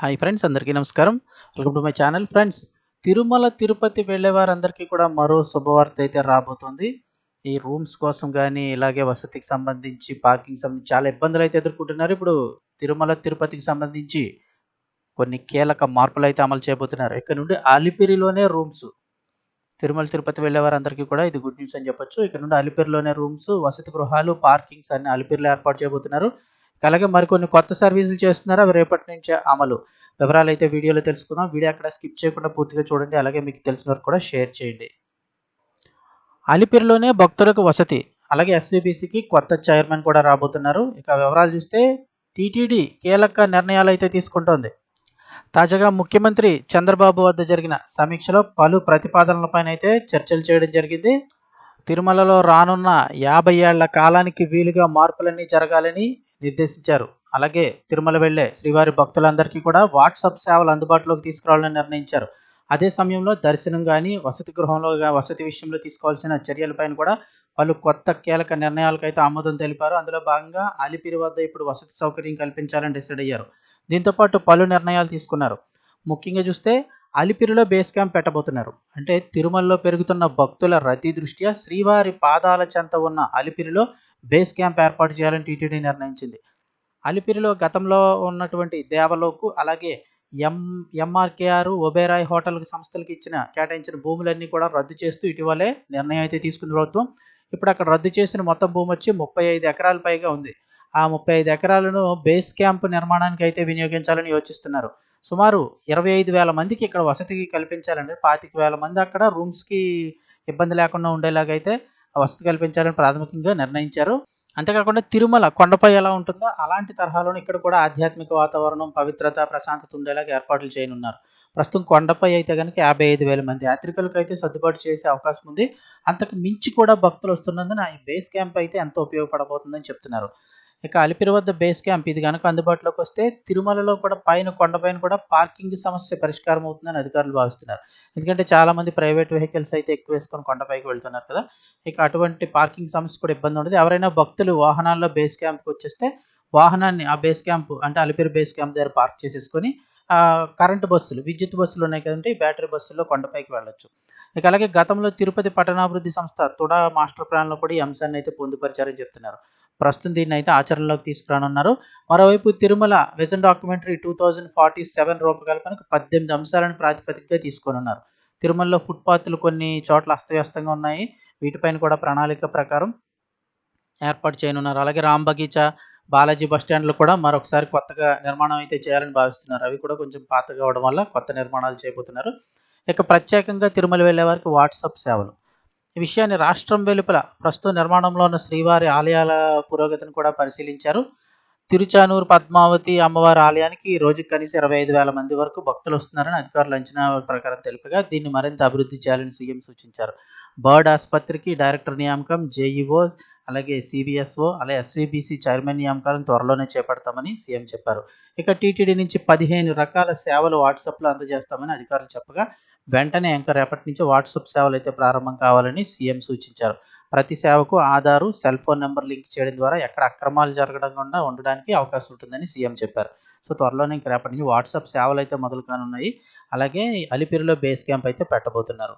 Hi friends అందరికీ నమస్కారం. Welcome to my channel friends. Tirumala Tirupati వెళ్ళే వారందరికీ కూడా మరో శుభవార్త అయితే రాబోతుంది. ఈ రూమ్స్ కోసం కానీ ఇలాగే వసతికి సంబంధించి పార్కింగ్ సంబంధించి చాలా ఇబ్బందులు అయితే ఎదుర్కొంటున్నారు. ఇప్పుడు తిరుమల తిరుపతికి సంబంధించి కొన్ని కీలక మార్పులు అయితే అమలు చేయబోతున్నారు. ఇక్కడ నుండి అలిపిరిలోనే రూమ్స్. తిరుమల తిరుపతి వెళ్ళే వారందరికీ కూడా ఇది గుడ్ న్యూస్ అని చెప్పొచ్చు. ఇక్కడ నుండి అలిపిరిలోనే రూమ్స్ వసతి గృహాలు పార్కింగ్స్ అన్ని అలిపిరిలో ఏర్పాటు చేయబోతున్నారు. అలాగే మరికొన్ని కొత్త సర్వీసులు చేస్తున్నారు అవి రేపటి నుంచే అమలు. వివరాలు అయితే వీడియోలో తెలుసుకుందాం. వీడియో అక్కడ స్కిప్ చేయకుండా పూర్తిగా చూడండి. అలాగే మీకు తెలిసిన వరకు కూడా షేర్ చేయండి. అలిపిరిలోనే భక్తులకు వసతి. అలాగే ఎస్సీబీసీకి కొత్త చైర్మన్ కూడా రాబోతున్నారు. ఇక వివరాలు చూస్తే టీటీడీ కీలక నిర్ణయాలు అయితే తీసుకుంటోంది. తాజాగా ముఖ్యమంత్రి చంద్రబాబు వద్ద జరిగిన సమీక్షలో పలు ప్రతిపాదనలపైన అయితే చర్చలు చేయడం జరిగింది. తిరుమలలో రానున్న యాభై ఏళ్ళ కాలానికి వీలుగా మార్పులన్నీ జరగాలని నిర్దేశించారు. అలాగే తిరుమల వెళ్ళే శ్రీవారి భక్తులందరికీ కూడా వాట్సాప్ సేవలు అందుబాటులోకి తీసుకురావాలని నిర్ణయించారు. అదే సమయంలో దర్శనం కానీ వసతి గృహంలో వసతి విషయంలో తీసుకోవాల్సిన చర్యలపైన కూడా పలు కొత్త కీలక నిర్ణయాలకైతే ఆమోదం తెలిపారు. అందులో భాగంగా అలిపిరి వద్ద ఇప్పుడు వసతి సౌకర్యం కల్పించాలని డిసైడ్ అయ్యారు. దీంతో పాటు పలు నిర్ణయాలు తీసుకున్నారు. ముఖ్యంగా చూస్తే అలిపిరిలో బేస్ క్యాంప్ పెట్టబోతున్నారు. అంటే తిరుమలలో పెరుగుతున్న భక్తుల రద్దీ దృష్ట్యా శ్రీవారి పాదాల చెంత ఉన్న అలిపిరిలో బేస్ క్యాంప్ ఏర్పాటు చేయాలని టీటీడీ నిర్ణయించింది. అలిపిరిలో గతంలో ఉన్నటువంటి దేవలోకు అలాగే ఎం ఎంఆర్కేఆర్ ఒబేరాయ్ హోటల్ సంస్థలకు ఇచ్చిన కేటాయించిన భూములన్నీ కూడా రద్దు చేస్తూ ఇటీవలే నిర్ణయం అయితే తీసుకుంది ప్రభుత్వం. ఇప్పుడు అక్కడ రద్దు చేసిన మొత్తం భూమి వచ్చి ముప్పై ఐదు ఎకరాల పైగా ఉంది. ఆ ముప్పై ఐదు ఎకరాలను బేస్ క్యాంప్ నిర్మాణానికి అయితే వినియోగించాలని యోచిస్తున్నారు. సుమారు ఇరవై ఐదు వేల మందికి ఇక్కడ వసతికి కల్పించాలండి. పాతిక వేల మంది అక్కడ రూమ్స్కి ఇబ్బంది లేకుండా ఉండేలాగైతే వసతి కల్పించాలని ప్రాథమికంగా నిర్ణయించారు. అంతేకాకుండా తిరుమల కొండపై ఎలా ఉంటుందో అలాంటి తరహాలోనే ఇక్కడ కూడా ఆధ్యాత్మిక వాతావరణం పవిత్రత ప్రశాంతత ఉండేలాగా ఏర్పాట్లు చేయనున్నారు. ప్రస్తుతం కొండపై అయితే కనుక యాభై ఐదు వేల మంది యాత్రికులకు అయితే సర్దుబాటు చేసే అవకాశం ఉంది. అంతకు మించి కూడా భక్తులు వస్తున్నందున ఈ బేస్ క్యాంప్ అయితే ఎంతో ఉపయోగపడబోతుందని చెప్తున్నారు. ఇక అలిపిరి వద్ద బేస్ క్యాంప్ ఇది కనుక అందుబాటులోకి వస్తే తిరుమలలో కూడా పైన కొండపైన కూడా పార్కింగ్ సమస్య పరిష్కారం అవుతుందని అధికారులు భావిస్తున్నారు. ఎందుకంటే చాలా మంది ప్రైవేట్ వెహికల్స్ అయితే ఎక్కువ వేసుకొని కొండపైకి వెళ్తున్నారు కదా. ఇక అటువంటి పార్కింగ్ సమస్య కూడా ఇబ్బంది ఉండదు. ఎవరైనా భక్తులు వాహనాల్లో బేస్ క్యాంప్కి వచ్చేస్తే వాహనాన్ని ఆ బేస్ క్యాంప్ అంటే అలిపిరి బేస్ క్యాంప్ దగ్గర పార్క్ చేసేసుకొని కరెంటు బస్సులు విద్యుత్ బస్సులు ఉన్నాయి కదంటే ఈ బ్యాటరీ బస్సుల్లో కొండపైకి వెళ్ళొచ్చు. ఇక అలాగే గతంలో తిరుపతి పట్టణాభివృద్ధి సంస్థ తుడా మాస్టర్ ప్లాన్లో కూడా ఈ అంశాన్ని అయితే పొందుపరిచారని చెప్తున్నారు. ప్రస్తుతం దీన్ని అయితే ఆచరణలోకి తీసుకురానున్నారు. మరోవైపు Tirumala vision documentary two thousand forty seven రూపకల్పనకు పద్దెనిమిది అంశాలను ప్రాతిపదికగా తీసుకోనున్నారు. తిరుమలలో ఫుట్పాత్లు కొన్ని చోట్ల అస్తవ్యస్తంగా ఉన్నాయి. వీటిపైన కూడా ప్రణాళిక ప్రకారం ఏర్పాటు చేయనున్నారు. అలాగే రామ్ బగీచా బాలాజీ బస్ స్టాండ్లు కూడా మరొకసారి కొత్తగా నిర్మాణం అయితే చేయాలని భావిస్తున్నారు. అవి కూడా కొంచెం పాతగా అవడం వల్ల కొత్త నిర్మాణాలు చేయబోతున్నారు. ఇక ప్రత్యేకంగా తిరుమల వెళ్ళే వారికి వాట్సాప్ సేవలు. ఈ విషయాన్ని రాష్ట్రం వెలుపల ప్రస్తుత నిర్మాణంలో ఉన్న శ్రీవారి ఆలయాల పురోగతిని కూడా పరిశీలించారు. తిరుచానూరు పద్మావతి అమ్మవారి ఆలయానికి ఈ కనీసం ఇరవై ఐదు వేల మంది వరకు భక్తులు వస్తున్నారని అధికారుల అంచనా ప్రకారం తెలుపగా దీన్ని మరింత అభివృద్ధి చేయాలని సీఎం సూచించారు. బర్డ్ ఆసుపత్రికి డైరెక్టర్ నియామకం జేఈఓ అలాగే సిబిఎస్ఓ అలాగే ఎస్విబిసి చైర్మన్ నియామకాలను త్వరలోనే చేపడతామని సీఎం చెప్పారు. ఇక టీటీడీ నుంచి పదిహేను రకాల సేవలు వాట్సాప్లో అందజేస్తామని అధికారులు చెప్పగా వెంటనే ఇంకా రేపటి నుంచి వాట్సాప్ సేవలు అయితే ప్రారంభం కావాలని సీఎం సూచించారు. ప్రతి సేవకు Aadhaar cell phone number link చేయడం ద్వారా ఎక్కడ అక్రమాలు జరగకుండా ఉండడానికి అవకాశం ఉంటుందని సీఎం చెప్పారు. సో త్వరలోనే ఇంకా రేపటి నుంచి వాట్సాప్ సేవలు అయితే మొదలు కానున్నాయి. అలాగే అలిపిరిలో బేస్ క్యాంప్ అయితే పెట్టబోతున్నారు.